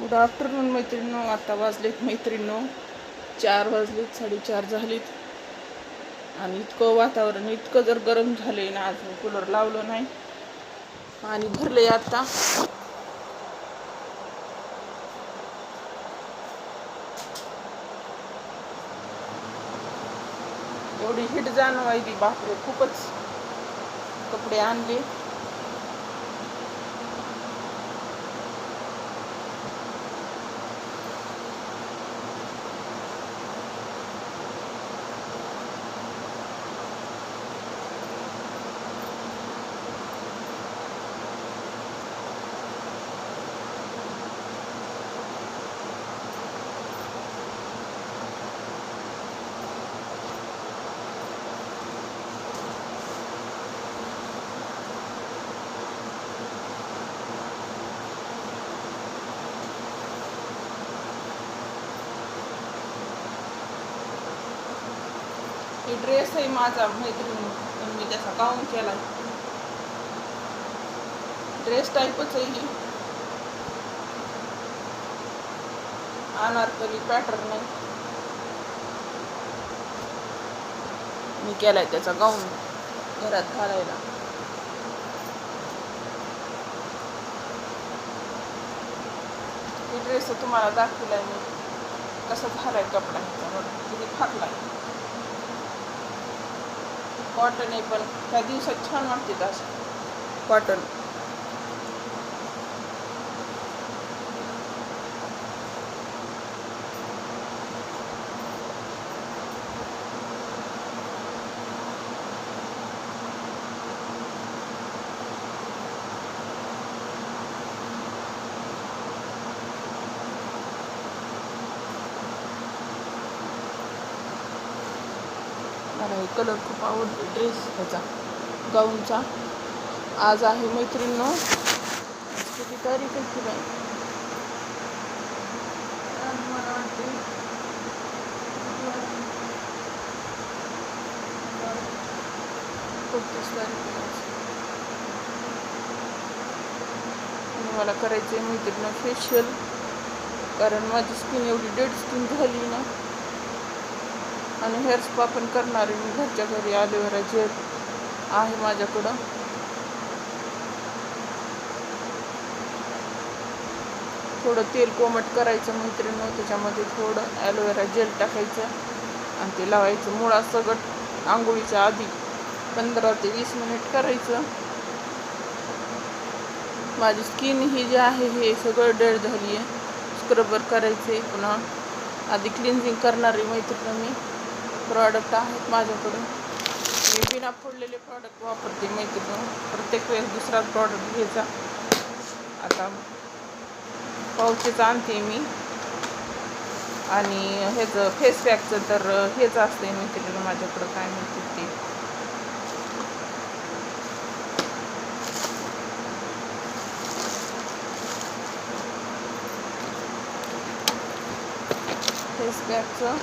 Good afternoon मैत्रिणीनो. आता वाजलेत मैत्रिणीनो. चार वाजलेत साडेचार झालीत. आणि इतकं वातावरण इतकं जर गरम झालंय ना आज कूलर लावलं नाही. पाणी भरलंय आता. एवढी हिट जाणवायली बापरे खूपच कपडे आणले. हे ड्रेस आहे माझा मैत्रिणी पण मी त्याचा गाऊन केला ड्रेस टाईपच आहे ही. अनारकली पॅटर्न आहे मी केलाय त्याचा गाऊन घरात घालायला. ड्रेस तुम्हाला दाखवलाय मी. कसा झालाय कपडा ह्याचा? बघा किती फाटलाय. कॉटन आहे पण त्या दिवसात छान वाटते असं कॉटन मला हे कलर खूप आवडतो ड्रेस ह्याचा. गाऊनचा आज आहे मैत्रिणीनं. किती तारीख आहे की आहे. आणि मला करायचं आहे मैत्रिणीनं फेशियल कारण माझी स्किन एवढी डेड स्किन झाली ना. आणि हेअर स्पा पण करणार आहे मी घरच्या घरी ॲलोवेरा जेल आहे माझ्याकडं. थोडं तेल कोमट करायचं मैत्रिणीनं त्याच्यामध्ये थोडं ॲलोवेरा जेल टाकायचं आणि ते लावायचं. मुळा सगट आंघोळीच्या आधी पंधरा ते वीस मिनिट करायचं. माझी स्किन ही जी आहे हे सगळं डेड झाली आहे स्क्रबर करायचं आहे पुन्हा. आधी क्लिन्झिंग करणारी मैत्रिणी मी. प्रॉडक्ट आहेत माझ्याकडून. मी बिना फोडलेले प्रॉडक्ट वापरते मैत्रिणी प्रत्येक वेळेस दुसरा प्रॉडक्ट घ्यायचा. आता पावचेच आणते मी. आणि ह्याचं फेस पॅकचं तर हेच असते मैत्रिणी माझ्याकडं काय म्हणते ते. फेस पॅकचं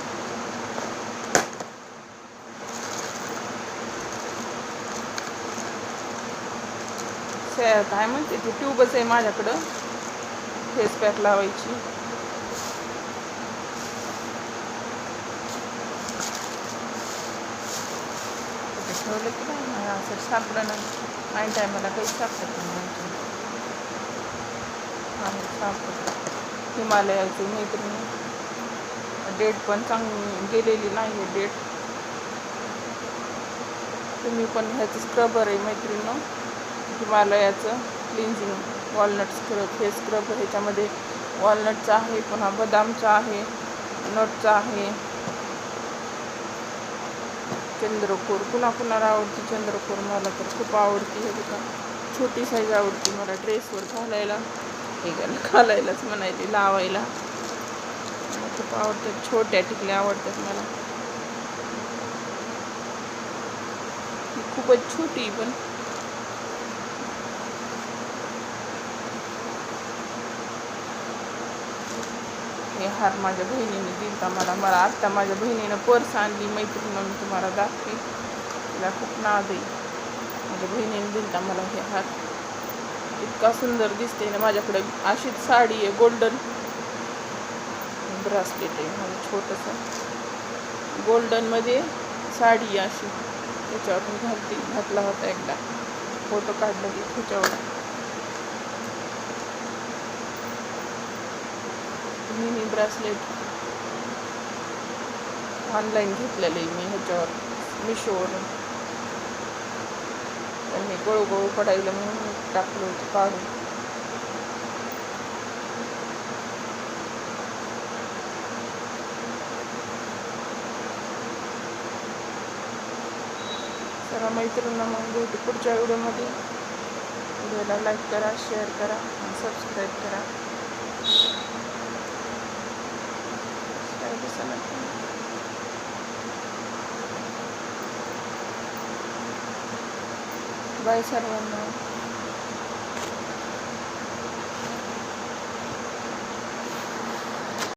से- काय म्हणते ती ट्यूबच आहे माझ्याकडं. फेस पॅक लावायची. ठेवलं की नाही? मला असं सापडलं नाही. माहीत टायमाला काही सापडत नाही आहे हिमालयाची मैत्रिणी. डेट पण चांगली गेलेली नाही आहे डेट तुम्ही पण ह्याचं स्क्रबर आहे मैत्रिणीनं हिमालयाचं क्लिन्झिंग वॉलनट स्क्रब हे स्क्रब ह्याच्यामध्ये वॉलनटचं आहे पुन्हा बदामचं आहे नटचं आहे. चंद्रकोर. पुन्हा कुणाला आवडते चंद्रकोर? मला तर खूप आवडते हे बघा. छोटी साईज आवडते मला ड्रेसवर घालायला. हे घालायलाच म्हणायचे लावायला. खूप आवडतात छोट्या टिकल्या आवडतात मला. खूपच छोटी पण. आणि हार माझ्या बहिणीने दिलता. मला मला आत्ता माझ्या बहिणीनं पर्स आणली मैत्रीण मी तुम्हाला दाखवे तिला खूप नाद आहे. माझ्या बहिणीने दिलता मला हे हार. इतका सुंदर दिसते ना माझ्याकडे. अशीच साडी आहे गोल्डन ब्रासलेट आहे माझं छोटंसं. गोल्डनमध्ये साडी अशी. त्याच्यावर मी घालते. घातला होता एकदा. फोटो काढला की त्याच्यावर. मिनी ब्रेसलेट ऑनलाईन घेतलेले मी ह्याच्यावर मिशोवरून पण मी गळू गळू पडायला म्हणून टाकलं होतं काढून. सर्व मैत्रिणींना मग भेटू पुढच्या व्हिडिओमध्ये. व्हिडिओला लाईक करा शेअर करा सबस्क्राईब करा. wasallam ini. Baik,